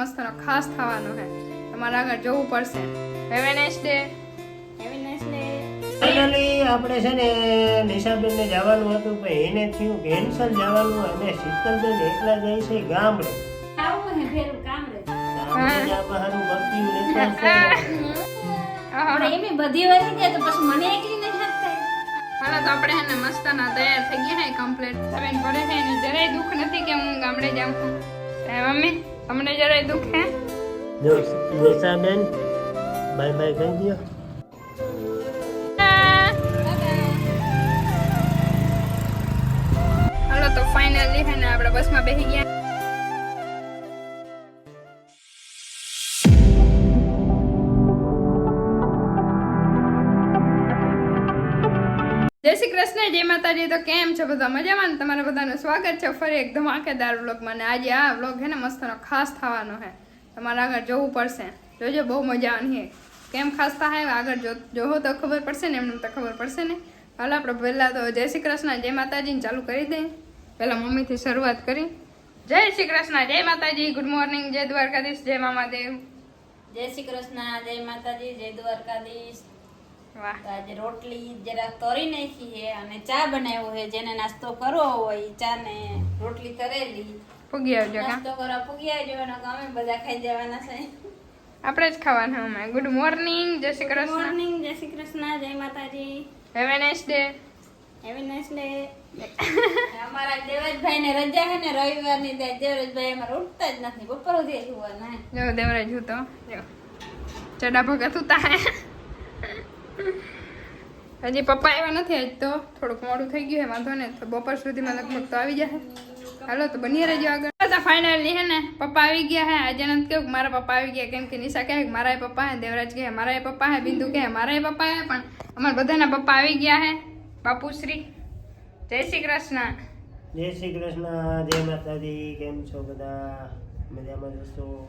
મસ્તનો ખાસ થવાનો છે. તમારે આગળ જવું પડશે. Have a nice day have a nice day finally આપણે છે ને નિશાબેનને જવાનું હતું પણ એને થયું કેન્સલ જવાનું. અને શીતલબેન એકલા જાય છે ગામડે. આવું હે ફેરું કામ ગામડે જવા હારું બત્તીયું લેતા એમ બધી વળી તો પછી મને એકલી નહીં શકતા હાલો તો આપણે હેને મસ્તના તૈયાર થઈ ગયા હે કમ્પ્લીટ સવેન પડે છે ને જરાય દુઃખ નથી કે હું ગામડે જાઉં છું. મમ્મી? તમને જરાય દુઃખ હે? જો નિશાબેન બાય બાય કહી દો હાલો તો ફાઇનલી હે ને આપણે બસમાં બેસી ગયા. કૃષ્ણ જય માતાજી, તો કેમ છો બધા? મજામાં ને? તમારા બધાનું સ્વાગત છે ફરી એક ધમાકેદાર વ્લોગમાં. ને આજે આ વ્લોગ છે ને મસ્તનો ખાસ થવાનો છે. તમારે આગળ જોવું પડશે. જોજો, બહુ મજા આવવાની કેમ ખાસ થાય આગળ જોવો તો ખબર પડશે ને, એમને તો ખબર પડશે ને. હાલ, આપણે પહેલાં તો જય શ્રી કૃષ્ણ, જય માતાજીને ચાલુ કરી દઈએ. પહેલાં મમ્મીથી શરૂઆત કરી. જય શ્રી કૃષ્ણ, જય માતાજી, ગુડ મોર્નિંગ, જય દ્વારકાધીશ, જય મામાદેવ. જય શ્રી કૃષ્ણ, જય માતાજી, જય દ્વારકાધીશ. આજે રોટલી જરા તરી નાખી છે અને ચા બનાવ્યો છે. જેને નાસ્તો કરવો હોય ચા ને રોટલી તરેલી. પૂગી આવજો નાસ્તો કરવા પૂગી આવજો અને અમે બધા ખાઈ જવાના છે. આપણે જ ખાવાનું અમે. ગુડ મોર્નિંગ જય શ્રી કૃષ્ણ. મોર્નિંગ જય શ્રી કૃષ્ણ જય માતાજી. Have nice day have a nice day અમારા દેવરાજભાઈ ને રજા છે ને રવિવારની દે દેવરાજભાઈ અમારે ઉઠતા જ નથી. બપોર સુધી સુવાના હે. જો દેવરાજ હું તો જો. ચડા ભગત ઉતા હે. હજી પપ્પા આવ્યા નથી આજ તો. થોડુંક મોડું થઈ ગયું છે વાંધો ને તો બપોર સુધીમાં લગભગ તો આવી જશે. હાલો, તો બની રહેજો આગળ. ફાઇનલી હે ને, પપ્પા આવી ગયા હે. આજે નથી કેવું મારા પપ્પા આવી ગયા. કેમ કે નિશા કહે મારા પપ્પા હે, દેવરાજ કહે મારા પપ્પા હે, બિંદુ કહે મારા પપ્પા હે. પણ અમારા બધાના પપ્પા આવી ગયા હે. બાપુશ્રી, જય શ્રી કૃષ્ણ. જય શ્રી કૃષ્ણ, જય માતાજી. કેમ છો બધા? મજામાં જશો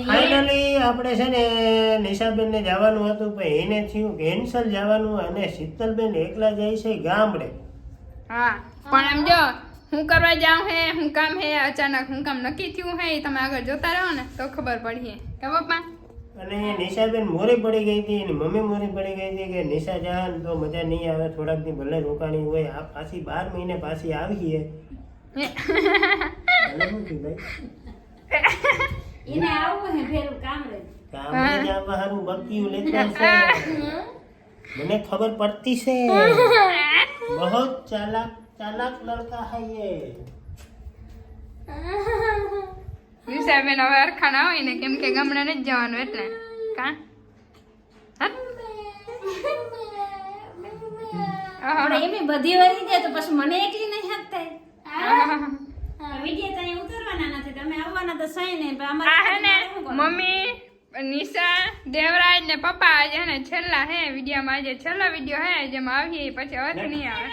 ફાઇનલી આપણે છે ને નિશાબેનને જવાનું હતું પણ એને થયું કેન્સલ જવાનું અને શીતલબેન એકલા જાય છે ગામડે. હા પણ એમ જો હું કરવા જાઉં હે હું કામ હે અચાનક હું કામ નક્કી થયું હે તમે આગળ જોતા રહો ને તો ખબર પડી કે પપ્પા? અને નિશાબેન મોરી પડી ગઈ હતી એની મમ્મી મોરી પડી ગઈ હતી કે નિશા જાન તો મજા નહીં આવે થોડાક દી ભલે રોકાણી હોય આ પાછી બાર મહિને પાછી આવીએ. ભાઈ એને આવું હે ફેરું કામ રે કામે જવા હારું બત્તીયું લેતા છે. મને ખબર પડતી છે. બહુ ચાલાક ચાલાક લડકા હૈ ये નિશાબેન હવે અરખાના હોય ને કેમ કે ગામડે નથી જવાનું એટલે. કા? હા? એમ બધી વળી જાય તો પછી મને એકલી નહીં વીડિયો તને ઉતારવાના નથી. તમે આવવાના તો સહી નહીં પણ આ હે ને અમારે શું કરવું? મમ્મી નિશા દેવરાજ ને પપ્પા આજે હે ને છેલ્લા હે વિડીયોમાં. આજે છેલ્લો વીડિયો હે જેમાં આવીએ પછી અર્થ નહીં આવે.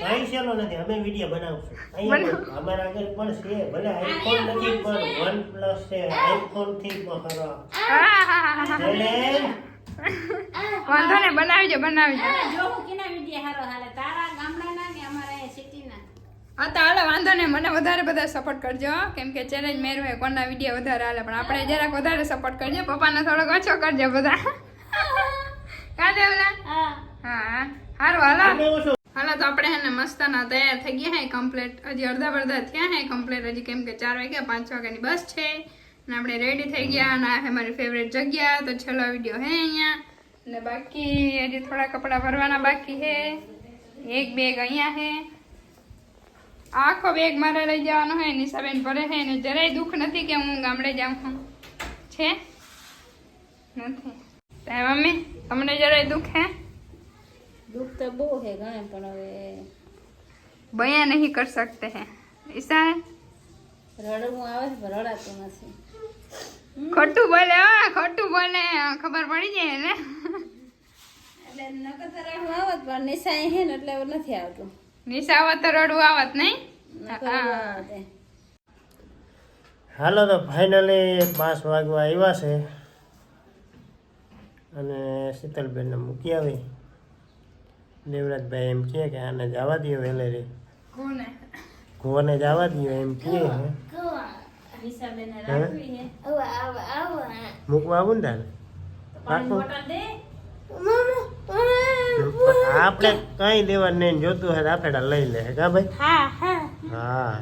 કઈ છેલ્લો નથી અમે વીડિયો બનાવશું. અહીંયા અમારા આગળ પણ છે ભલે આઈફોન નથી પણ વન પ્લસ છે આઈફોનથી ખરો. હા હા હા હા વાંધો ને બનાવજો બનાવજો. જો હું કિના વીડિયો હારો હાલે. તારા સિટીના હા તો હાલો વાંધો નહીં મને વધારે બધા સપોર્ટ કરજો કેમ કે ચેલેન્જ મેરું હોય કોના વીડિયો વધારે હાલે પણ આપણે જરાક વધારે સપોર્ટ કરજો પપ્પાને થોડોક ઓછો કરજો બધા. કા દેવલા? હા. હા સારું હાલો. હાલો તો આપણે હેને મસ્તાના તૈયાર થઈ ગયા હે કમ્પ્લીટ હજી અડધા અડધા થયા હે કમ્પ્લીટ હજી કેમ કે ચાર વાગ્યા પાંચ વાગ્યાની બસ છે. અને આપણે રેડી થઈ ગયા અને આ હે મારી ફેવરેટ જગ્યા તો છેલ્લો વીડિયો હે અહીંયા. અને બાકી હજી થોડા કપડાં ભરવાના બાકી હે. એક બેગ અહીંયા હે. આખો બેગ મારે લઈ જવાનો હોય નિશાબેન ભરે છે એને જરાય દુઃખ નથી કે હું ગામડે જાઉં છું. છે? નથી. તારી મમ્મી તમને જરાય દુઃખ હે? દુઃખ તો બહુ હે ગાય પણ હવે બયા નહીં કર શકતે હે. ઈશા? રડવું આવે છે રડાતું નથી. ખોટું બોલે ખોટું બોલે ખબર પડી જાય ને. એટલે નકતરા હું આવત પણ નિશાય હે ને એટલે નથી આવતું. તો રડવું આવત નહીં. હાલો તો ફાઇનલી પાંચ વાગવા આવ્યા છે. અને શીતલબેનને મૂકી આવી. દેવરાજભાઈ એમ કહે કે આને જવા દો વેલેરી કુવાને જવા દો એમ કહે મૂકવા આવું ને તારે? આપણે કઈ દેવા નહીં જોતું હોય તો આપણે લઈ લે કા ભાઈ? હા હા. હા.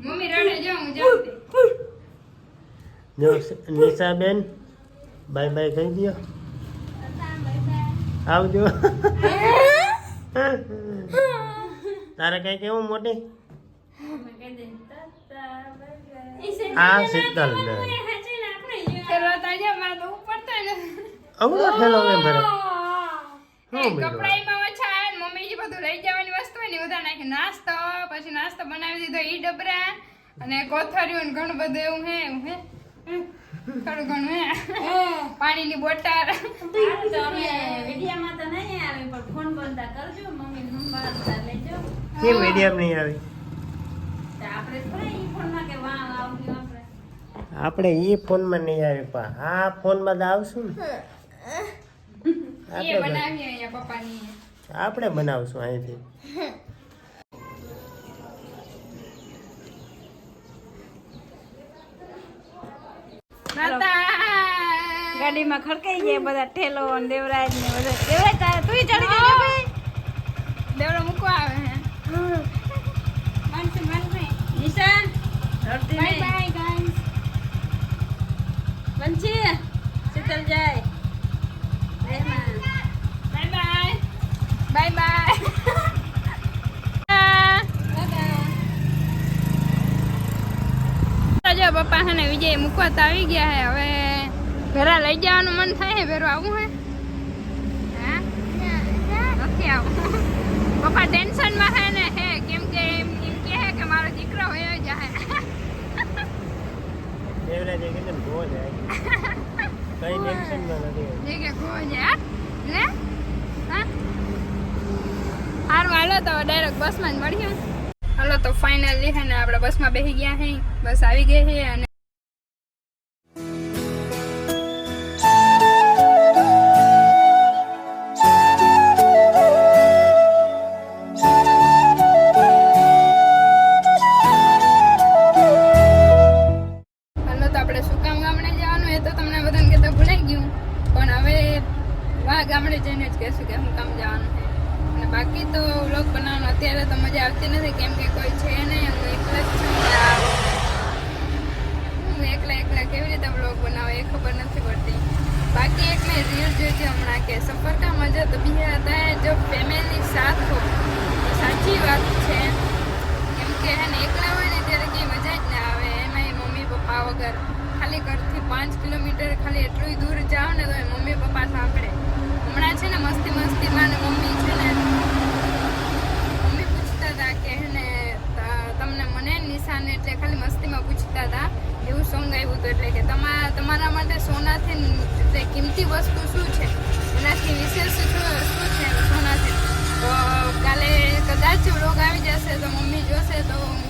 મમ્મી રડે જો હું જાઉં છું. જો નિશાબેન બાય બાય કહી દો આવજો. તારે કઈ કેવું મોટી? આ શીતલ. અવડો ઠેલો ભરે. ઓછા આવે મમ્મી જે બધું લઈ જવાની વસ્તુ હોય ને બધા નાખી. નાસ્તો પછી નાસ્તો બનાવી દીધો ઈ ડબરા અને કોથળીઓ ને ઘણું બધું એવું હે એવું હે. થોડું ઘણું હે. પાણીની બોટલ. તો અમે વિડીયામાં તો નહીં આવી પણ ફોન બોલતા કરજો. મમ્મી સંભાળતા લેજો. કેમ મીડિયમ નહીં આવી? આપણે આપણે આપણે એ ફોનમાં નહીં આવી પા આ ફોનમાં તો આવશું ને. આપણે બન- બનાવી અહીંયા પપ્પાની. આપણે બનાવશું અહીંથી. ગાડીમાં ખડકાઈ ગયા બધા ઠેલો અને દેવરાજ ને બધા. દેવરાજ તારે તું ચડી જાય દેવડો મૂકવા આવે હે માનસી માનસી નિશા રડતી બાય નહીં બાય ગાઈસ બંચી શીતલ જાય રહેમાં. બાય બાય બાય બાય જો પપ્પા હે ને વિજય મૂકવા તો આવી ગયા હે. હવે ઘરે લઈ જવાનું મન થાય હે ભેરું આવું હે? નથી આવું. પપ્પા ટેન્શનમાં હે ને હે કેમ કે એમ એમ કે હે કે મારો દીકરો હોય જાય દેવરાજે ને ગો જાય કઈ ટેન્શનમાં નથી. કે ગો જાય લે હા? હારું હાલો તો ડાયરેક્ટ બસમાં જ મળ્યો હાલો તો ફાઇનલી હે ને આપણે બસમાં બેસી ગયા હે. બસ આવી ગઈ હે અને સાથ સાચી વાત છે. કેમ કે હે ને, એકલા હોય ને ત્યારે કઈ મજા જ ના આવે. એમાં મમ્મી પપ્પા વગર. ખાલી ઘરથી પાંચ કિલોમીટર ખાલી એટલું દૂર જાઓ ને તો એ મમ્મી પપ્પા સાંભળે. હમણાં છે ને મસ્તી મસ્તીમાં ને મમ્મી છે ને, મમ્મી પૂછતા હતા કે ને તમને મને નિશાન એટલે ખાલી મસ્તીમાં પૂછતા હતા. એવું સોંગ આવ્યું હતું એટલે કે તમારા તમારા માટે સોનાથી એટલે કિંમતી વસ્તુ શું છે? એનાથી વિશેષ શું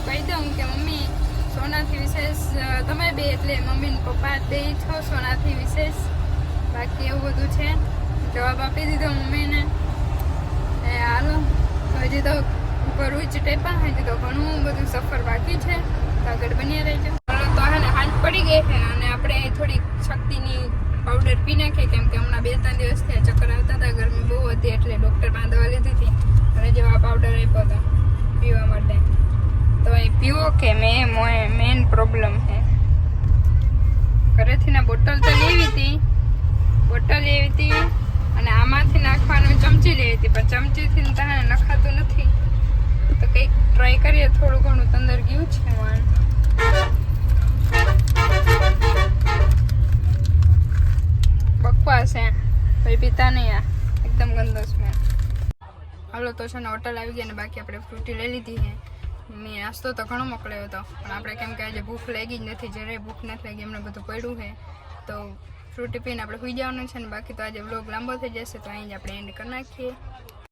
કહી દઉં કે મમ્મી, સોનાથી વિશેષ તમે બે એટલે મમ્મી પપ્પા બે છો, સોનાથી વિશેષ. બાકી એવું બધું છે. જવાબ આપી દીધો મમ્મીને. એ, હાલો. હજી તો કરવું જ ટેપા, હજી તો ઘણું બધું સફર બાકી છે. આગળ બન્યા રહેજો તો હે ને હાથ પડી ગઈ છે અને આપણે થોડીક શક્તિની પાવડર પી નાખીએ, કેમ કે હમણાં બે ત્રણ દિવસ થયા ચક્કર આવતા હતા, ગરમી બહુ હતી એટલે ડૉક્ટર પાસે દવા લીધી હતી. અને જેવા પાવડર આપ્યો હતો પીવા માટે. તો એ પીવો કે મેં મેન પ્રોબ્લેમ છે. ઘરેથી ના બોટલ તો લેવી હતી. બોટલ લેવી હતી અને આમાંથી નાખવાનું ચમચી લેવી હતી, પણ ચમચીથી તને નખાતું નથી. તો કંઈક ટ્રાય કરીએ, થોડું ઘણું તંદર ગયું છે વાન બકવાસ હે ભાઈ પીતા નહીં આ. એકદમ ગંદો સ્મેલ હાલો, તો છે ને હોટલ આવી ગયા ને બાકી આપણે ફ્રૂટી લઈ લીધી છે. મેં નાસ્તો તો ઘણો મોકલ્યો હતો, પણ આપણે કેમ કે આજે ભૂખ લાગી જ નથી જરાય ભૂખ નથી લાગી એમને બધું પડ્યું છે. તો ફ્રૂટી પીને આપણે સુઈ જવાનું છે ને બાકી તો આજે વ્લોગ લાંબો થઈ જશે, તો અહીં જ આપણે એન્ડ કરી નાખીએ.